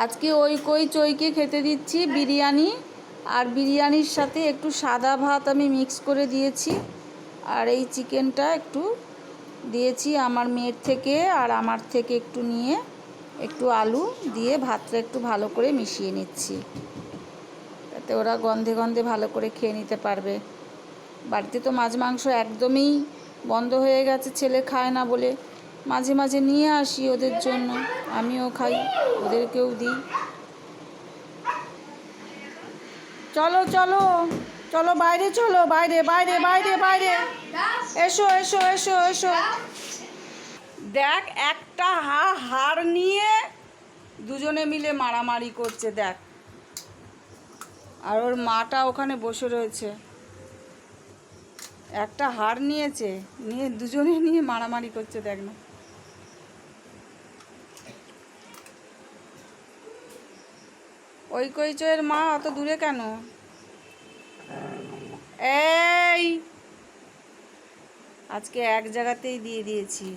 আজকে ওই কই চইকে খেতে দিচ্ছি, বিরিয়ানি। আর বিরিয়ানির সাথে একটু সাদা ভাত আমি মিক্স করে দিয়েছি। আর এই চিকেনটা একটু দিয়েছি আমার মেয়ের থেকে আর আমার থেকে একটু নিয়ে একটু আলু দিয়ে ভাতটা একটু ভালো করে মিশিয়ে নিচ্ছি। যাতে ওরা গন্ধে গন্ধে ভালো করে খেয়ে নিতে পারবে। বাড়িতে তো মাছ মাংস একদমই বন্ধ হয়ে গেছে, ছেলে খায় না বলে। মাঝে মাঝে নিয়ে আসি ওদের জন্য। আমিও খাই, ওদেরকেও দিই। চলো চলো চলো বাইরে চলো, বাইরে বাইরে বাইরে বাইরে। এসো এসো এসো এসো। দেখ, একটা হা, হার নিয়ে দুজনে মিলে মারামারি করছে, দেখ। আর ওর মাটা ওখানে বসে রয়েছে। একটা হার নিয়েছে, নিয়ে দুজনে নিয়ে মারামারি করছে, দেখ না। ওই কৈচয়ের মা অত দূরে কেন? এই! আজকে এক জায়গাতেই দিয়ে দিয়েছি।